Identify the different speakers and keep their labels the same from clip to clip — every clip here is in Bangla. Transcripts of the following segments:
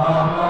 Speaker 1: আমার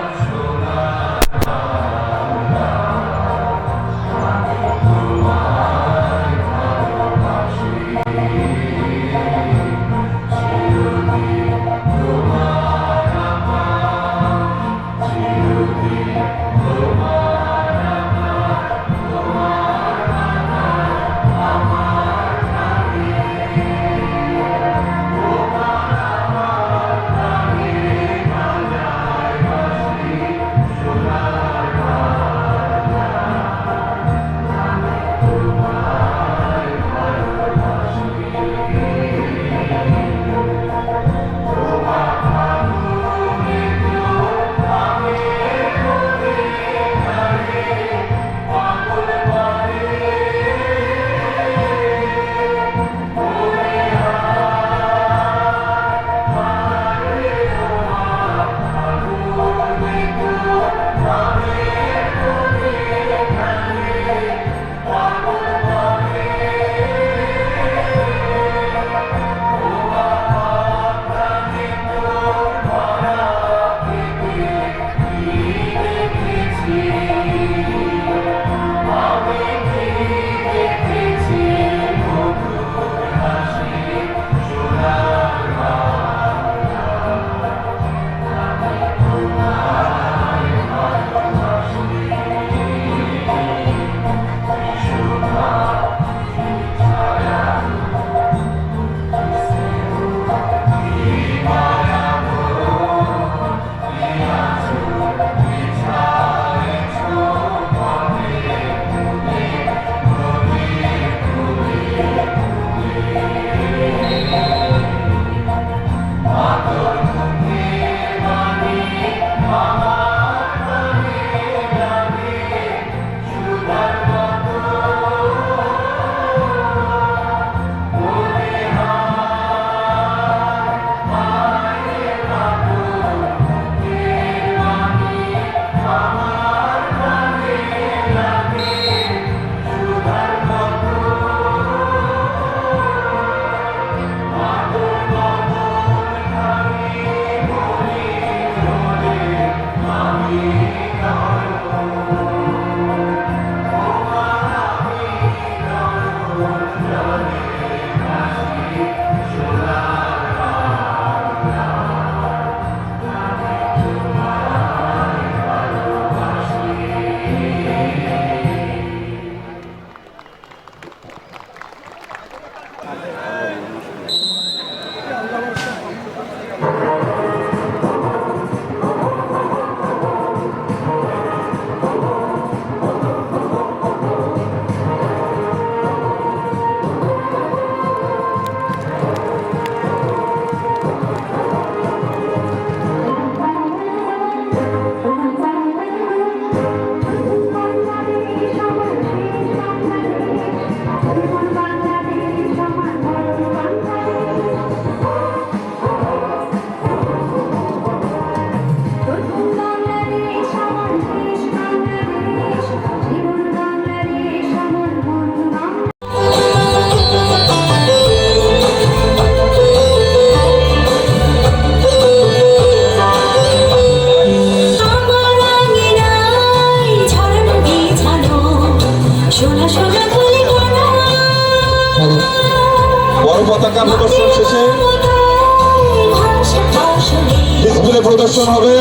Speaker 2: প্রদর্শন হবে।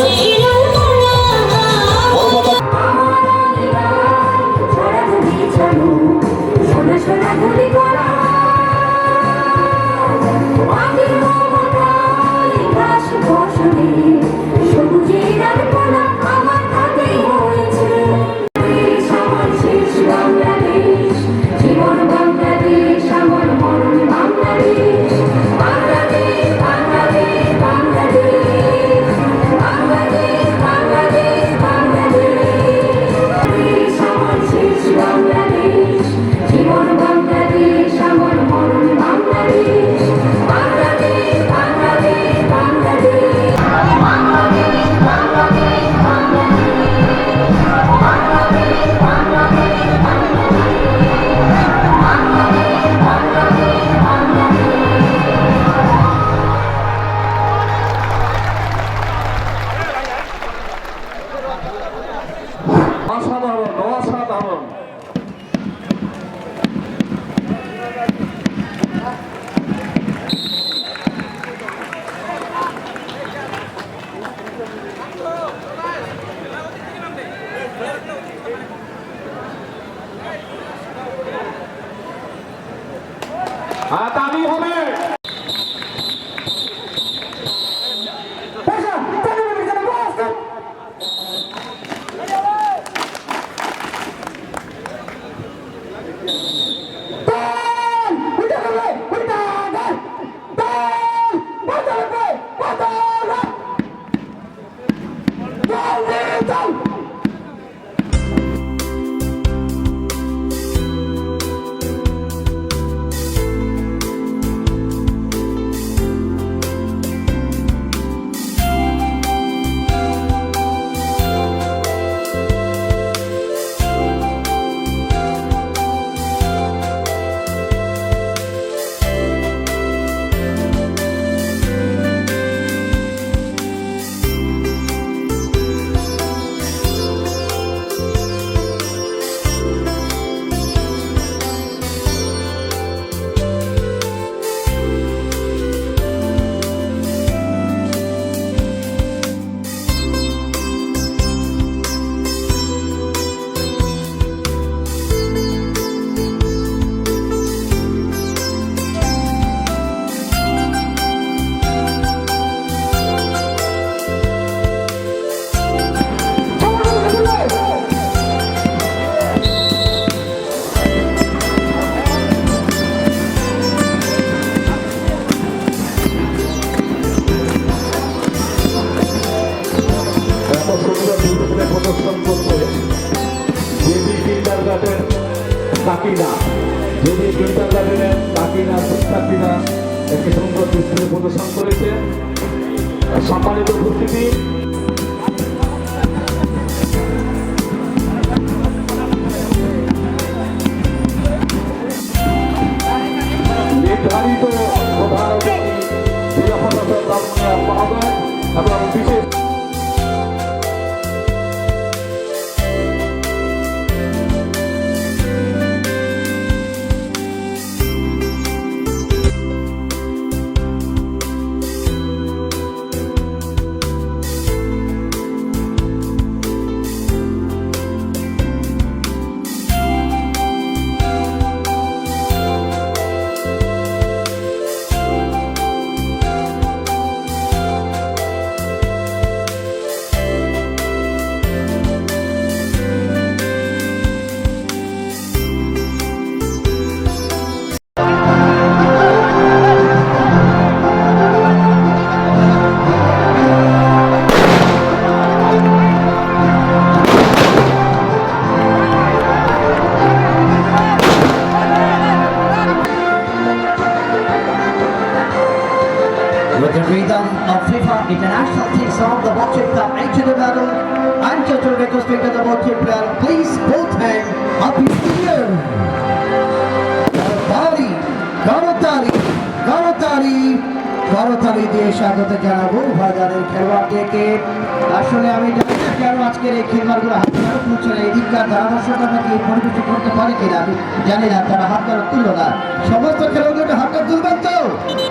Speaker 3: ধারাভাষ্যটা নাকি পরিবেশন করতে পারে কিনা আমি জানি না তারা হাত কেন তুললো না সমস্ত খেলোয়াড়দের হাতটা তুলবেন তো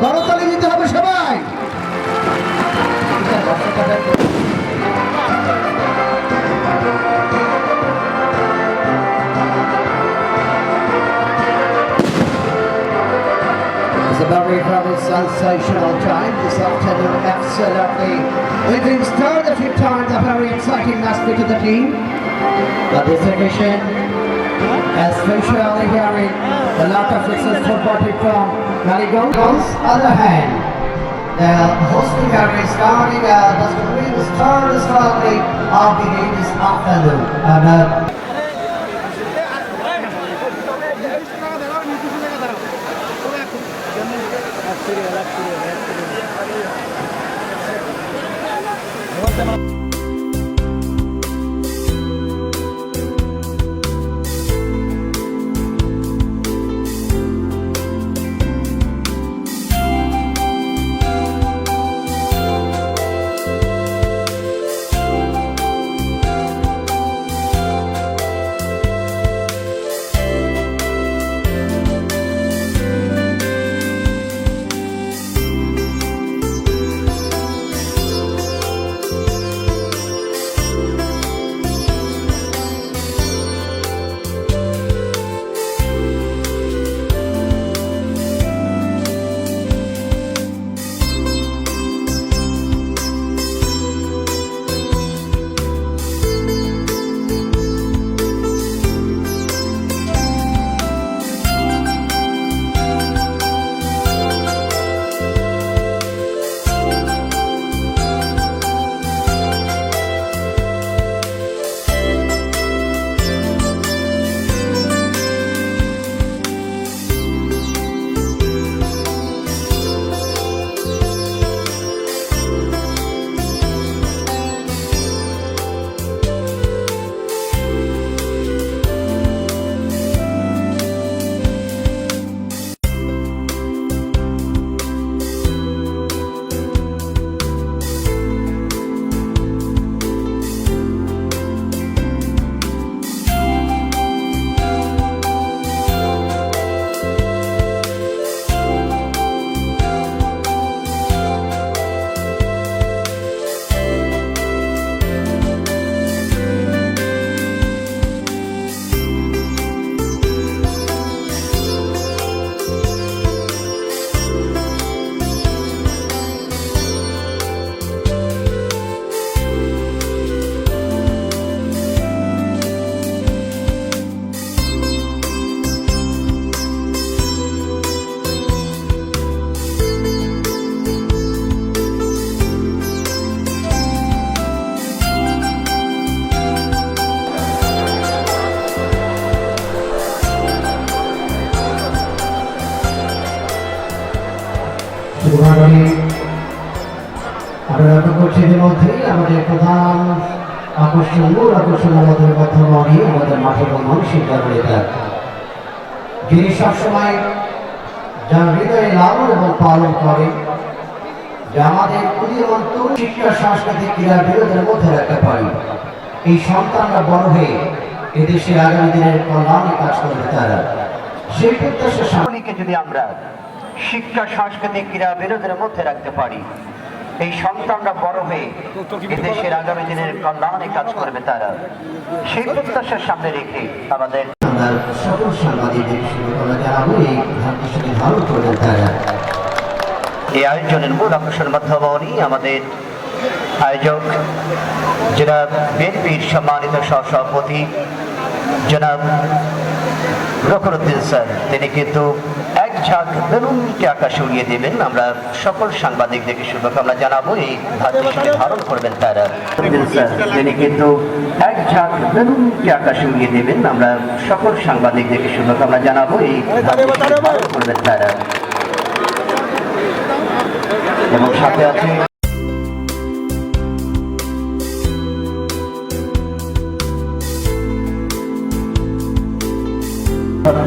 Speaker 3: করতালি দিতে হবে সবাই It's a very, very sensational time this afternoon, absolutely. We've been stirred a few times, a very exciting aspect of the team. But this edition, especially hearing a lot of successful party from Maligon. On the other hand, the hosting area is starting, uh, that's going to be the star strongly of the this afternoon. And, uh, আকর্ষণ মূল আকর্ষণ আমাদের মধ্যমণি আমাদের মাঠের মানসিক জাগরিতা যিনি সবসময় যার হৃদয়ে লালন এবং পালন করে যে আমাদের উদীয়মান শিক্ষা সাংস্কৃতিক ক্রীড়া বিরোধের মধ্যে রাখতে পারি এই সন্তানরা বড় হয়ে এদেশের আগামী দিনের কল্যাণে কাজ করবে তারা সেই প্রত্যাশা যদি আমরা শিক্ষা, সাংস্কৃতিক ক্রীড়া বিরোধের মধ্যে রাখতে পারি এই সন্তানরা বড় হয়ে এদেশের আগামী দিনের কল্যাণে কাজ করবে তারা। সেই প্রত্যাশার সামনে রেখে আমাদের সকল সাংবাদিকদের শুভকামনা জানাব। এই ভাগ্যশালী ধারণ করবেন তারা। এই আয়োজনের মূল আকর্ষণ মাধ্যমে আমাদের আয়োজক জনাব বিএনপির সম্মানিত সহসভাপতি জনাব রকরুদ্দিন স্যার তিনি কিন্তু ঝাঁক বেলুনকে আকাশে উড়িয়ে দেবেন, আমরা সকল সাংবাদিকদেরকে শুভকামনা জানাব। এই ভাগ্যশালী ধারণ করবেন তারা। তিনি কিন্তু এক ঝাঁক বেলুনকে আকাশে উড়িয়ে দেবেন, আমরা সকল সাংবাদিকদেরকে শুভকামনা জানাব। এই ধারণ করবেন তারা। এবং সাথে আছে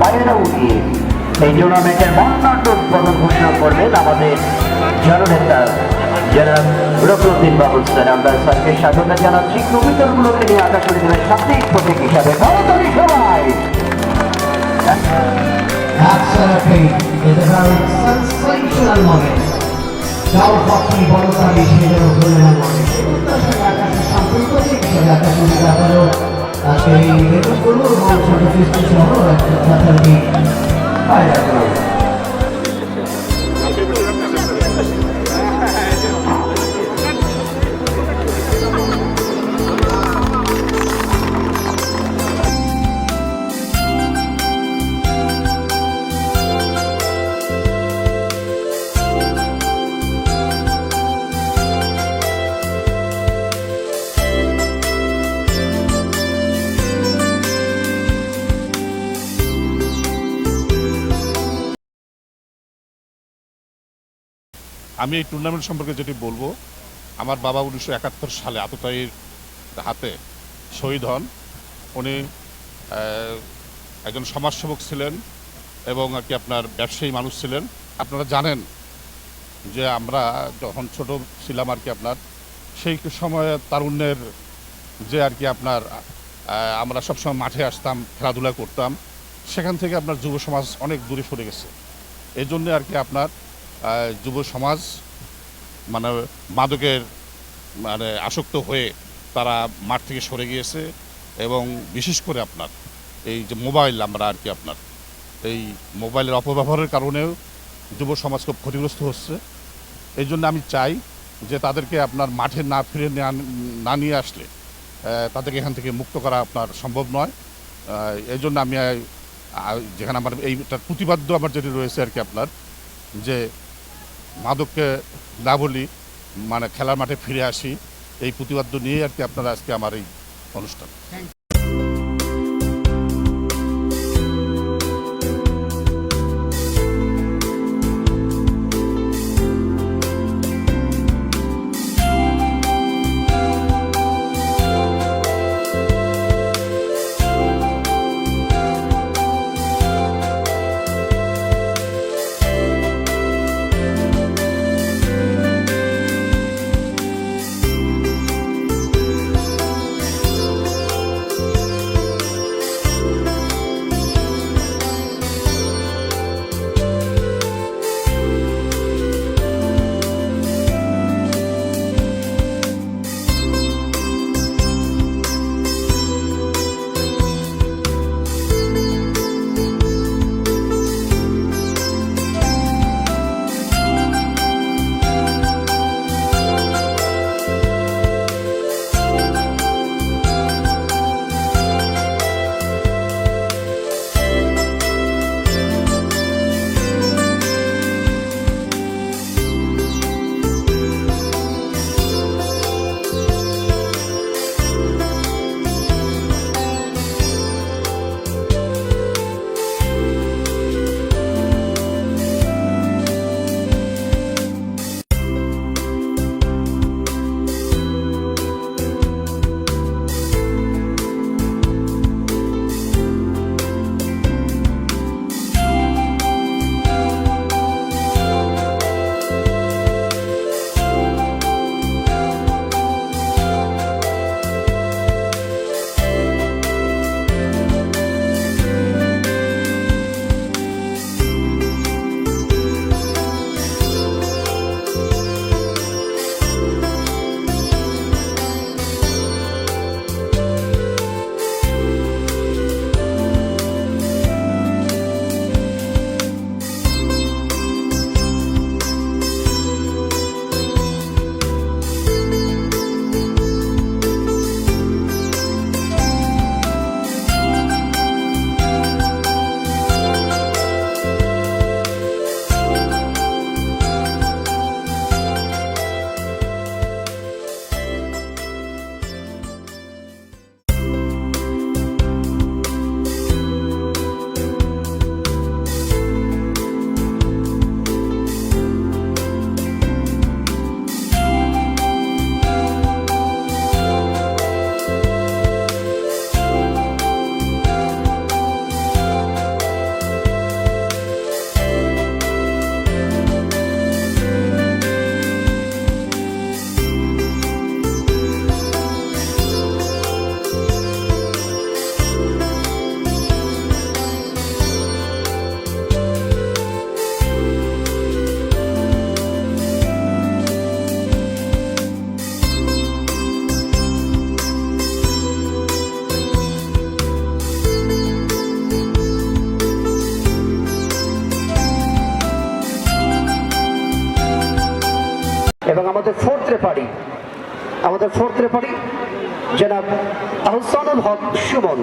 Speaker 3: বাইরে উঠিয়ে এই টুর্নামেন্টের বর্ণাঢ্য উদ্বোধন ঘোষণা করবেন আমাদের জননেতা জনাব রকরুদ্দিন বাবুল স্যার আমরা স্যারকে স্বাগত জানাচ্ছি। কবিতরগুলোকে নিয়ে আকাশবাণী দেবের সাপ্তাহিক প্রতীক হিসাবে। সবাই। আকাশের আকাশের একটা যথার্থী আয়োজন করো
Speaker 4: আমি এই টুর্নামেন্ট সম্পর্কে যেটি বলব, আমার বাবা উনিশশো একাত্তর সালে আততায়ীর হাতে শহীদ হন। উনি একজন সমাজসেবক ছিলেন এবং আর কি আপনার ব্যবসায়ী মানুষ ছিলেন। আপনারা জানেন যে আমরা যখন ছোট ছিলাম আর কি আপনার, সেই সময়ে তারুণ্যের যে আর কি আপনার আমরা সবসময় মাঠে আসতাম, খেলাধুলা করতাম, সেখান থেকে আপনার যুব সমাজ অনেক দূরে সরে গেছে। এই জন্য আর কি আপনার যুব সমাজ মানে মাদকের মানে আসক্ত হয়ে তারা মাঠ থেকে সরে গিয়েছে এবং বিশেষ করে আপনার এই যে মোবাইল আমরা আর কি আপনার এই মোবাইলের অপব্যবহারের কারণেও যুব সমাজ খুব ক্ষতিগ্রস্ত হচ্ছে। এই জন্য আমি চাই যে তাদেরকে আপনার মাঠে না ফিরে না নিয়ে আসলে তাদেরকে এখান থেকে মুক্ত করা আপনার সম্ভব নয়। এই জন্য আমি যেখানে আমার এইটার প্রতিবাদ্য আমার যেটি রয়েছে আর কি আপনার, যে মাদককে না বলি মানে খেলার মাঠে ফিরে আসি, এই প্রতিবাদ্য নিয়ে আর কি আপনারা আজকে আমার এই অনুষ্ঠান।
Speaker 3: আমাদের ফোর্থ রেফারি আমাদের ফোর্থ রেফারি জনাব আহসানুল হক সুমন।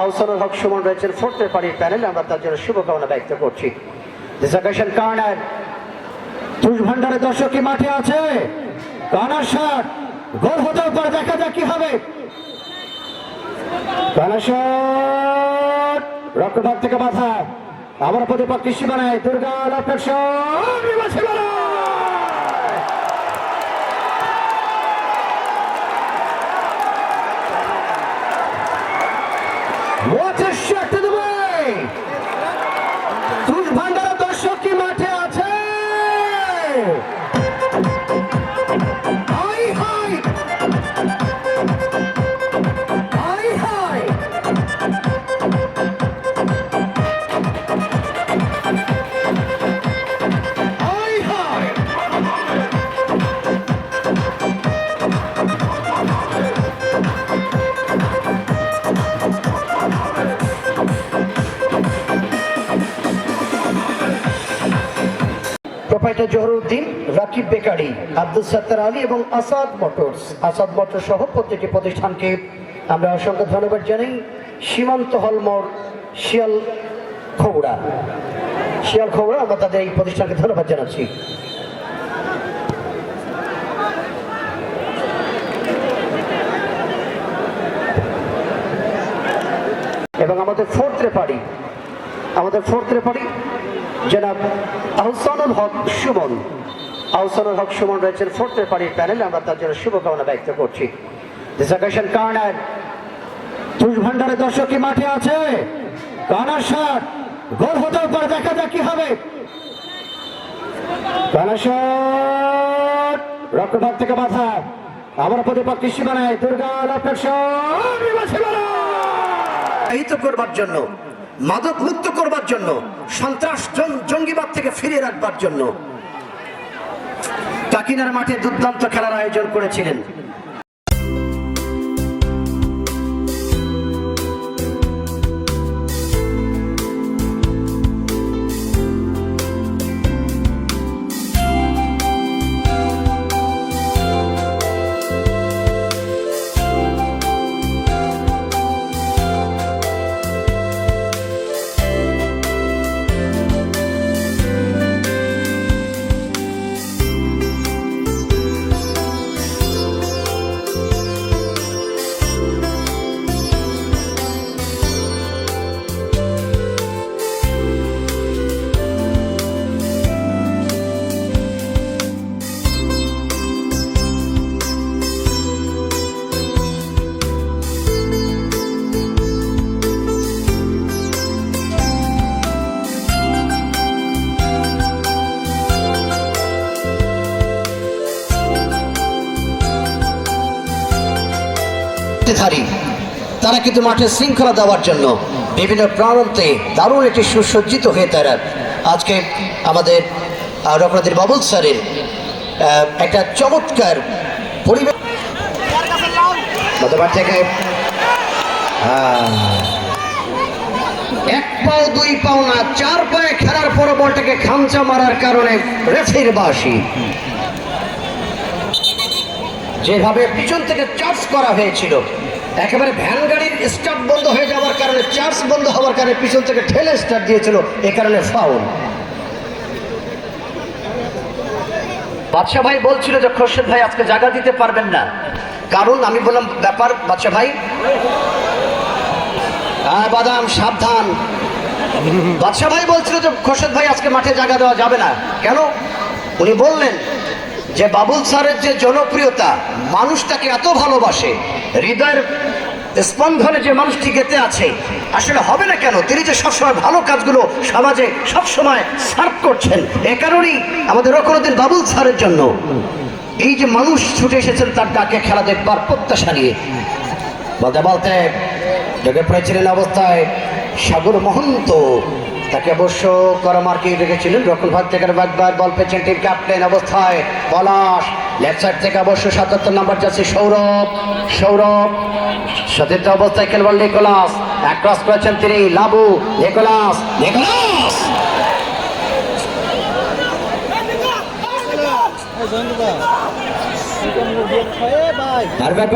Speaker 3: আহসানুল হক সুমন রয়েছেন ফোর্থ রেফারির প্যানেলে আমরা তার জন্য শুভকামনা ব্যক্ত করছি। দিস অকেশন কর্নার তুষ ভান্ডারের দর্শক কি মাঠে আছে। কর্নার শট গোল হতেও পারে, দেখা যাক কি হবে। কর্নার শট রক্তভাগ থেকে বাধা। আবার প্রতিপক্ষ সীমানায় দুর্গা লক্ষ্য Just shut it. the proprietor Zahruddin, Rakib bakery, Abdul Sattar Ali এবং আসাদ মোটরস। আসাদ মোটর সহ প্রত্যেকটি প্রতিষ্ঠানকে আমরা অসংখ্য ধন্যবাদ জানাই। সীমান্ত হলমর শিয়াল খৌড়া শিয়াল খৌড়া আমরা তাদের এই প্রতিষ্ঠানকে ধন্যবাদ জানাচ্ছি। এবং আমাদের ফোর্থ রেফারি আমাদের ফোর্থ রেফারি জনাব আহসানুল হক সুমন। আহসানুল হক সুমন রয়েছেন ফোর্থ রেফারির প্যানেলে আমরা তার জন্য শুভকামনা ব্যক্ত করছি। দিস অকেশন কর্নার তুষ ভান্ডারের দর্শক কি মাঠে আছে? কর্নার শট গোল হতেও পারে, দেখা যাক কি হবে। কর্নার শট রক্তভাগ থেকে বাধা। আবার প্রতিপক্ষ সীমানায় দুর্গা বিমা সীমানায় হিত করবার জন্য। মাদক মুক্ত করবার জন্য, সন্ত্রাস জঙ্গিবাদ থেকে ফিরিয়ে রাখবার জন্য। কাকিনার মাঠে দুর্দান্ত খেলার আয়োজন করেছিলেন। তারা কিন্তু মাঠে শৃঙ্খলা দেওয়ার জন্য বিভিন্ন প্রান্তে দারুণ একটি সুসজ্জিত হয়ে তারা আজকে আমাদের রঘুনাথের বাবুল স্যারের একটা চমৎকার পরিবেশ মতবার থেকে এক। পাও, দুই পাও না, চার পায়ে খেলার পর বলটাকে খামচা মারার কারণে রেফির বাসি যেভাবে পিছন থেকে চার্জ করা হয়েছিল একেবারে ভ্যান গাড়ির স্টার্ট বন্ধ হয়ে যাওয়ার কারণে চার্জ বন্ধ হওয়ার কারণে পিছন থেকে ঠেলে স্টার্ট দিয়েছিল, এ কারণে ফাউল বাদশা ভাই বলছিল যে খোরশেদ ভাই আজকে জায়গা দিতে পারবেন না। কারণ আমি বললাম, ব্যাপার বাদশা ভাই? হ্যাঁ বাদাম, সাবধান। বাদশা ভাই বলছিল যে খোরশেদ ভাই আজকে মাঠে জায়গা দেওয়া যাবে না। কেন? উনি বললেন যে, বাবুল স্যারের যে জনপ্রিয়তা মানুষ তাকে এত ভালোবাসে হৃদয়ের স্পন্দনে যে মানুষটি গেতে আছে, আসলে হবে না কেন? তিনি যে সবসময় ভালো কাজগুলো সমাজে সবসময় সার্ভ করছেন, এ কারণেই আমাদের রকরদিন বাবুল স্যারের জন্য এই যে মানুষ ছুটে এসেছেন তার ডাকে খেলা দেখবার প্রত্যাশা নিয়ে। বলতে বলতে ঢুকে পড়েছিলেন অবস্থায় সাগর মহন্ত। তাকে অবশ্য করমার্কে রেখেছিলেন রকম ভাগ থেকে একবার বল পেয়েছেন টিম ক্যাপ্টেন অবস্থায়। পলাশ লেফট থেকে অবশ্য সাতাত্তর নাম্বার যাচ্ছে সৌরভ। সৌরভ, সতীর্থ অবস্থায় খেলবেন নিকোলাস। এক ক্রস করেছেন তিনি লাবু, নিকোলাস নিকোলাস!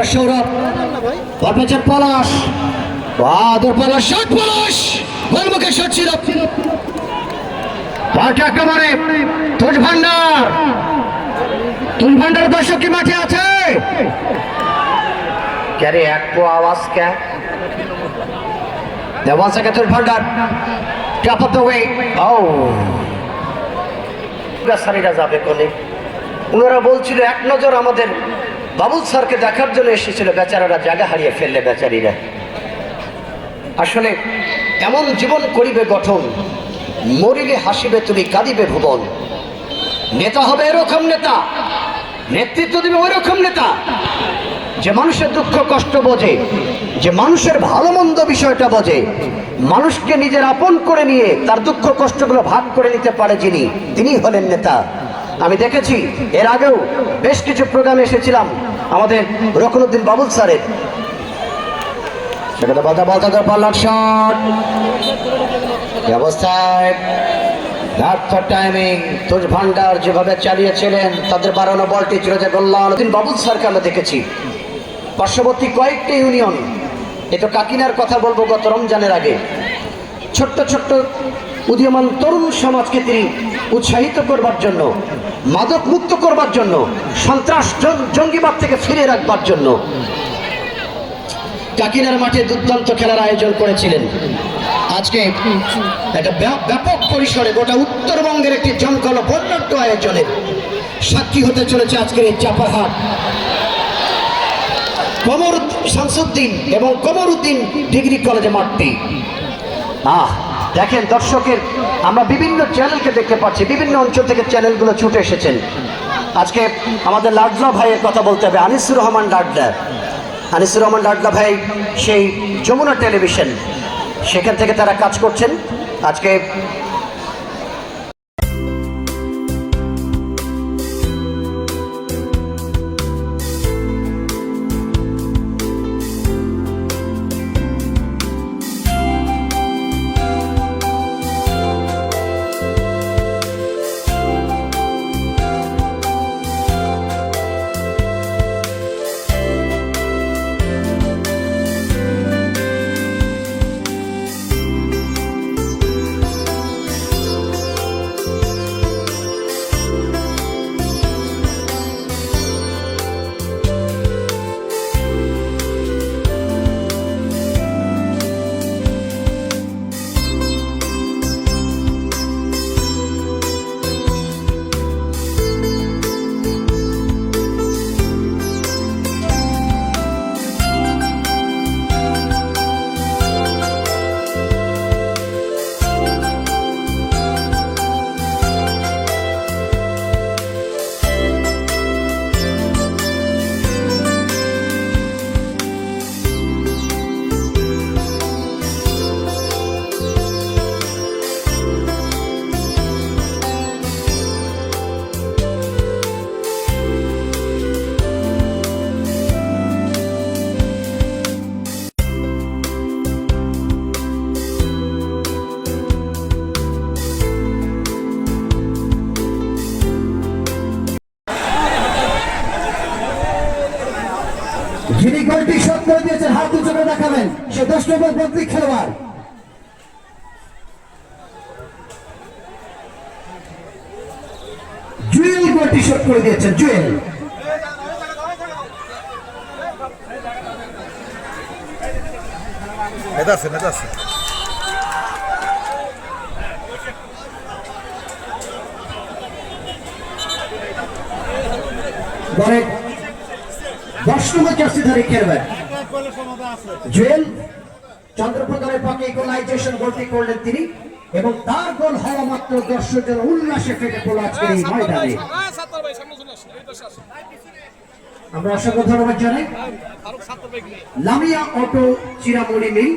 Speaker 3: সৌরভ। পলাশ। ভান্ডার তুজ ভান্ডার দর্শক কি মাঠে আছে? ক্যারে এক পো আওয়াজ ক্যা? দেওয়াল থেকে তুজ ভান্ডার টপ অফ দ্য ওয়ে ও। সারিরা যাবে কোনে ওনারা বলছিল এক নজর আমাদের বাবুল স্যারকে দেখার জন্য এসেছিল বেচারারা জায়গা হারিয়ে ফেললে বেচারিরা। আসলে এমন জীবন করিবে গঠন মরিলে হাসিবে তুমি কাঁদিবে ভুবন। নেতা হবে এরকম নেতা। নেতৃত্ব দিবে ওই রকম নেতা। যে মানুষের দুঃখ কষ্ট বোঝে, যে মানুষের ভালো মন্দ বিষয়টা বোঝে, মানুষকে নিজের আপন করে নিয়ে তার দুঃখ কষ্টগুলো ভাগ করে নিতে পারে যিনি তিনি হলেন নেতা। আমি দেখেছি, এর আগেও বেশ কিছু প্রোগ্রামে এসেছিলাম আমাদের রকনুদ্দিন বাবুল স্যারের। সেখানে বাধা বাধা পাল্লার শট এই অবস্থায় টাইমিং যেভাবে চালিয়েছিলেন, তাদের বাড়ানো বলটি যে গোল্লান দিন বাবুল স্যারকে দেখেছি। পার্শ্ববর্তী কয়েকটি ইউনিয়ন এ তো কাকিনার কথা বলব গত রমজানের আগে। ছোট্ট ছোট্ট উদীয়মান তরুণ সমাজকে তিনি উৎসাহিত করবার জন্য, মাদক মুক্ত করবার জন্য, সন্ত্রাস জঙ্গিবাদ থেকে ফিরে রাখবার জন্য। কাকিনার মাঠে দুর্দান্ত খেলার আয়োজন করেছিলেন। আজকে একটা ব্যাপক পরিসরে গোটা উত্তরবঙ্গের একটি জঙ্গল বন্যাঢ্য আয়োজনের সাক্ষী হতে চলেছে আজকের এই চাপাহাট। কমর শামসুদ্দিন এবং কমরউদ্দিন ডিগ্রি কলেজে মাঠটি। আহ, দেখেন দর্শকের, আমরা বিভিন্ন চ্যানেলকে দেখতে পাচ্ছি, বিভিন্ন অঞ্চল থেকে চ্যানেলগুলো ছুটে এসেছেন। আজকে আমাদের লাডলা ভাইয়ের কথা বলতে হবে, আনিসুর রহমান লাডলা। আনিসুর রহমান লাডলা ভাই সেই যমুনা টেলিভিশন। সেখান থেকে তারা কাজ করছেন। আজকে পরে দশ নম্বর জার্সিধারী খেলবেন জুয়েল চন্দ্রপ্রধানের পক্ষে ইকুয়ালাইজেশন গোলটি করলেন তিনি এবং তার গোল হওয়া মাত্র দর্শকদের উল্লাসে ফেটে পড়ল আজকের এই ময়দানে। আমরা অসংখ্য ধন্যবাদ জানাই। লামিয়া অটো চিরামণি মিল